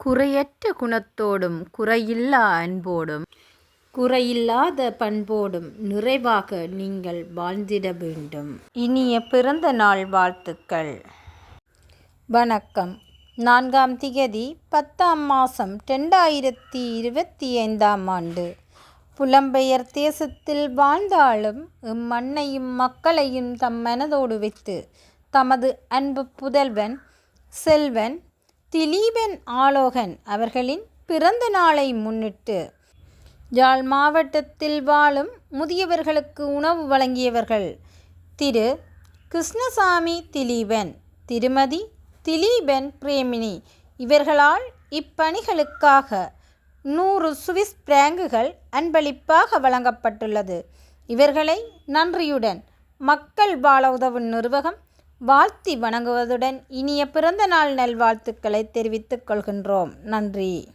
குறையற்ற குணத்தோடும் குறையில்லா அன்போடும். குறையில்லாத பண்போடும் நிறைவாக நீங்கள் வாழ்ந்திட வேண்டும். இனிய பிறந்த நாள் வாழ்த்துக்கள். வணக்கம். நான்காம் திகதி பத்தாம் மாதம் ரெண்டாயிரத்தி இருபத்தி ஐந்தாம் ஆண்டு. புலம்பெயர் தேசத்தில் வாழ்ந்தாலும் இம்மண்ணையும் மக்களையும் தம் மனதோடு வைத்து தமது அன்பு புதல்வன் செல்வன் திலீபன் ஆலோகன் அவர்களின் பிறந்த நாளை முன்னிட்டு யாழ் மாவட்டத்தில் வாழும் முதியவர்களுக்கு உணவு வழங்கியவர்கள் திரு. கிருஷ்ணசாமி திலீபன் திருமதி திலீபன் பிரேமினி. இவர்களால் இப்பணிகளுக்காக நூறு சுவிஸ் பிராங்குகள் அன்பளிப்பாக வழங்கப்பட்டுள்ளது. இவர்களை நன்றியுடன் மக்கள் வாழ உதவும் நிர்வாகம் வாழ்த்தி வணங்குவதுடன் இனிய பிறந்த நாள் நல்வாழ்த்துக்களை தெரிவித்துக் கொள்கின்றோம். நன்றி.